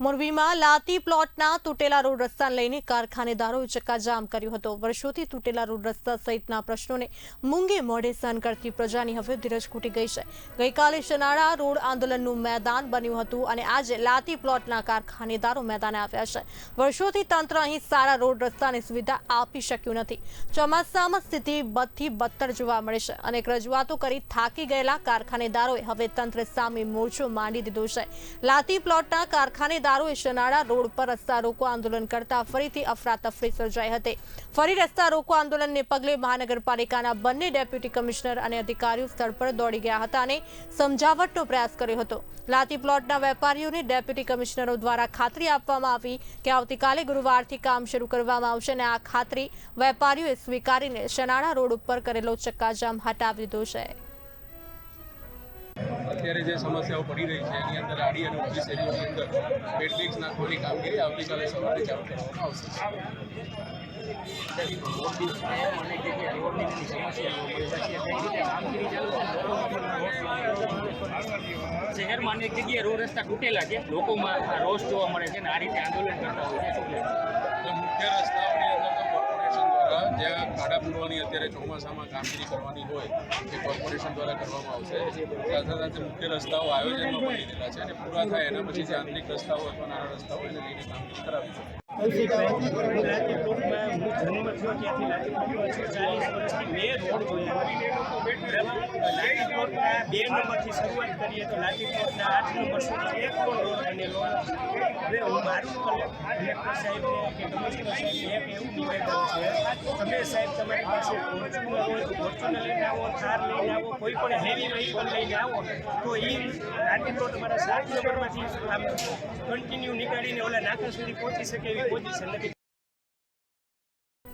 મોરબીમાં લાતી પ્લોટના તૂટેલા રોડ રસ્તાને લઈને કારખાનેદારોએ ચક્કાજામ કર્યો હતો. વર્ષોથી તૂટેલા રોડ રસ્તા સહિતના પ્રશ્નોને મૂંગે મોઢે સહન કરતી પ્રજાની હવે ધીરજ ખૂટી ગઈ છે. ગઈકાલે શનાળા રોડ આંદોલનનું મેદાન બન્યું હતું અને આજે લાતી પ્લોટના કારખાનેદારો મેદાને આવ્યા છે. વર્ષોથી તંત્ર અહીં સારા રોડ રસ્તાની સુવિધા આપી શક્યું નથી. ચોમાસામાં સ્થિતિ બદથી બદતર જોવા મળે છે અનેક રજૂઆતો કરી થાકી ગયેલા કારખાનેદારોએ હવે તંત્ર સામે મોરચો માંડી દીધો છે. લાતી પ્લોટના કારખાનેદારોએ શનાળા રોડ પર રસ્તા રોકો આંદોલન કરતા ફરીથી અફરાતફરી સર્જાઈ હતી. ફરી રસ્તા રોકો આંદોલનને પગલે મહાનગરપાલિકાના બંને ડેપ્યુટી કમિશનર અને અધિકારીઓ સ્થળ પર દોડી ગયા હતા અને સમજાવટનો પ્રયાસ કર્યો હતો. લાતી પ્લોટના વેપારીઓને ડેપ્યુટી કમિશનરો દ્વારા ખાતરી આપવામાં આવી કે આવતીકાલે ગુરુવારથી કામ શરૂ કરવામાં આવશે અને આ ખાતરી વેપારીઓએ સ્વીકારીને શનાળા રોડ ઉપર કરેલો ચક્કાજામ હટાવી દીધો છે. અત્યારે જે સમસ્યાઓ પડી રહી છે, એની અંદર આડી અને ઊંચી શેરીઓની અંદર મેટ્રિક્સ નાખવાની કામગીરી આવતીકાલે સવારે આવશે. શહેરમાં અનેક જગ્યાએ રોડ રસ્તા તૂટેલા છે. લોકોમાં રોષ જોવા મળે છે અને આ રીતે આંદોલન કરતા હોય છે શું કહેશો? તો મુખ્ય રસ્તાઓની અંદર તો કોર્પોરેશન દ્વારા જ્યાં ખાડા પૂરવાની અત્યારે ચોમાસામાં કામગીરી કરવાની હોય, એ કોર્પોરેશન દ્વારા કરવામાં આવશે. સાથે સાથે મુખ્ય રસ્તાઓ આયોજનમાં પણ લીધેલા છે અને પૂરા થાય એના પછી જે આંતરિક રસ્તાઓ અથવા નાના રસ્તાઓ એને લઈને કામગીરી કરાવી કૌશિકભાઈ લાતીપુરમાં હું જન્મ થયો મેં રોડ જોયા. લાતીપુરના બે નંબરથી શરૂઆત કરીએ તો લાતીપુરના આઠ નંબર સુધી એક પણ રોડ બનેલો. હવે મારું કલેક્ટર સાહેબને છે, તમે સાહેબ તમારી પાસે હોય તો ફોર્ચ્યુનર લઈને આવો થાર લઈને આવો, કોઈ પણ હેવી વ્હીકલ લઈને આવો, તો એ લાતીપુર તમારા સાત નંબરમાંથી આમ કન્ટિન્યુ નીકળીને ઓલા નાકા સુધી પહોંચી શકે એવી પોઝિશન નથી